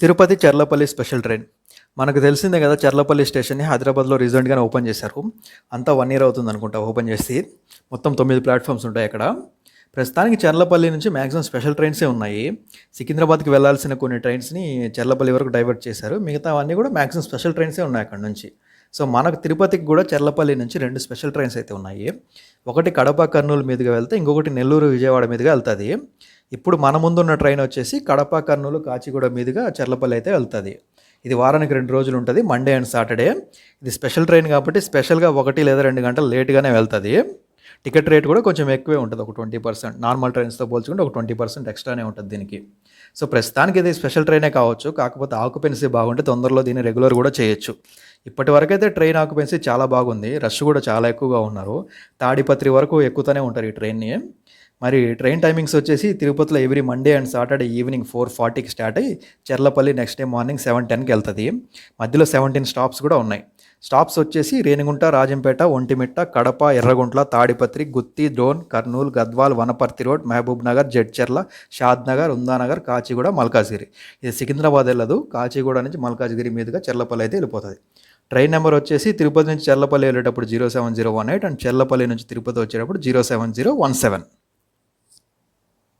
Tirupati Cherlapalli special train. మనకు తెలిసిందే కదా చర్లపల్లి స్టేషన్ని హైదరాబాద్లో రీసెంట్గానే ఓపెన్ చేశారు. అంతా వన్ ఇయర్ అవుతుంది అనుకుంటా ఓపెన్ చేసి మొత్తం తొమ్మిది ప్లాట్ఫామ్స్ ఉంటాయి అక్కడ. ప్రస్తుతానికి చర్లపల్లి నుంచి మ్యాక్సిమం స్పెషల్ ట్రైన్సే ఉన్నాయి. సికింద్రాబాద్కి వెళ్ళాల్సిన కొన్ని ట్రైన్స్ని చర్లపల్లి వరకు డైవర్ట్ చేశారు. మిగతా అన్నీ కూడా మ్యాక్సిమం స్పెషల్ ట్రైన్సే ఉన్నాయి అక్కడ నుంచి. సో మనకు తిరుపతికి కూడా చర్లపల్లి నుంచి రెండు స్పెషల్ ట్రైన్స్ అయితే ఉన్నాయి. ఒకటి కడప కర్నూలు మీదుగా వెళ్తే ఇంకొకటి నెల్లూరు విజయవాడ మీదుగా వెళ్తుంది. ఇప్పుడు మన ముందున్న ట్రైన్ వచ్చేసి కడప కర్నూలు కాచిగూడ మీదుగా చర్లపల్లి అయితే వెళ్తుంది. ఇది వారానికి రెండు రోజులు ఉంటుంది మండే అండ్ సాటర్డే ఇది స్పెషల్ ట్రైన్ కాబట్టి స్పెషల్గా ఒకటి లేదా రెండు గంటలు లేట్గానే వెళ్తుంది. టికెట్ రేట్ కూడా కొంచెం ఎక్కువే ఉంటుంది ఒక ట్వంటీ పర్సెంట్ నార్మల్ ట్రైన్స్తో పోల్చుకుంటే ఒక ట్వంటీ పర్సెంట్ ఎక్స్ట్రానే ఉంటుంది దీనికి. సో ప్రస్తుతానికి ఇది స్పెషల్ ట్రైనే కావచ్చు కాకపోతే ఆక్యుపెన్సీ బాగుంటే తొందరలో దీన్ని రెగ్యులర్ కూడా చేయొచ్చు. ఇప్పటి వరకైతే ట్రైన్ ఆక్యుపెన్సీ చాలా బాగుంది రష్ కూడా చాలా ఎక్కువగా ఉన్నారు. తాడిపత్రి వరకు ఎక్కుతూనే ఉంటారు ఈ ట్రైన్ని మరి ట్రైన్ టైమింగ్స్ వచ్చేసి తిరుపతిలో every Monday and Saturday evening four ఫార్టీకి స్టార్ట్ అయ్యి Cherlapalli next day morning seven టెన్కి వెళ్తుంది. మధ్యలో సెవెంటీన్ స్టాప్స్ కూడా ఉన్నాయి. స్టాప్స్ వచ్చేసి Renigunta Rajampet Ontimitta Kadapa Erraguntla Tadipatri Gooty Dhone Kurnool Gadwal Wanaparthy road Mahbubnagar Jadcherla Shadnagar Umdanagar Kacheguda Malkajgiri. ఇది సికింద్రాబాద్ వెళ్ళదు. కాచిగూడ నుంచి మల్కాజిగిరి మీదుగా చెర్లపల్లి అయితే వెళ్ళిపోతుంది. ట్రైన్ నెంబర్ వచ్చేసి తిరుపతి నుంచి చెర్లపల్లి వెళ్ళేటప్పుడు zero seven zero one eight and Cherlapalli నుంచి తిరుపతి వచ్చేటప్పుడు zero seven zero one seven.